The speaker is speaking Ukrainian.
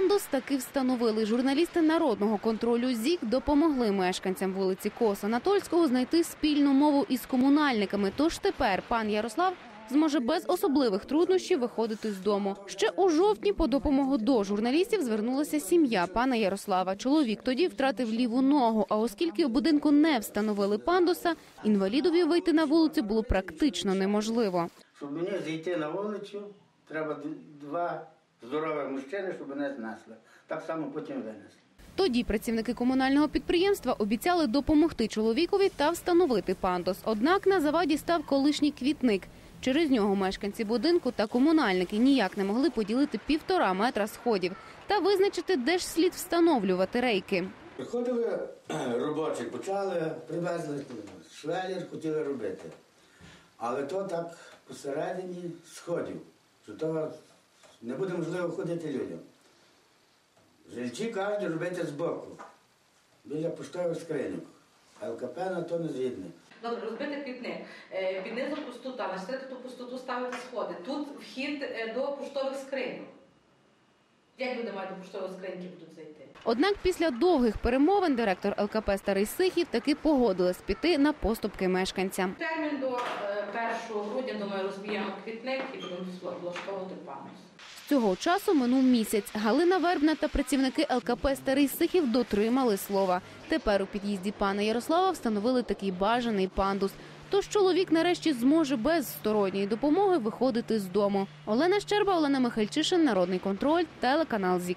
Пандус таки встановили. Журналісти народного контролю ЗІК допомогли мешканцям вулиці Косо-Анатольського знайти спільну мову із комунальниками. Тож тепер пан Ярослав зможе без особливих труднощів виходити з дому. Ще у жовтні по допомогу до журналістів звернулася сім'я пана Ярослава. Чоловік тоді втратив ліву ногу. А оскільки у будинку не встановили пандуса, інвалідові вийти на вулицю було практично неможливо. Щоб мені зійти на вулицю, треба два здорових мужчини, щоб мене знесли. Так само потім винесли. Тоді працівники комунального підприємства обіцяли допомогти чоловікові та встановити пандус. Однак на заваді став колишній квітник. Через нього мешканці будинку та комунальники ніяк не могли поділити півтора метра сходів та визначити, де ж слід встановлювати рейки. Приходили робочі, почали, привезли швелір, хотіли робити. Але то так посередині сходів, що то не буде можливо ходити людям. Жильці кажуть робити збоку, біля поштових скриньок. ЛКП на то не згідне. Добре, розбити пітни. Піднизу Під низом пустота, на ту пустоту ставити сходи. Тут вхід е, до поштових скриньок. Як люди мають до поштової скриньки будуть зайти? Однак після довгих перемовин директор ЛКП Старий Сихів таки погодилась піти на поступки мешканцям. Термін до е, 1 грудня, думаю, розб'ємо квітник і будемо влаштовувати пам'ять. Цього часу минув місяць. Галина Вербна та працівники ЛКП Старий Сихів дотримали слова. Тепер у під'їзді пана Ярослава встановили такий бажаний пандус. Тож чоловік нарешті зможе без сторонньої допомоги виходити з дому. Олена Щерба, Олена Михальчишин, Народний контроль, телеканал ЗІК.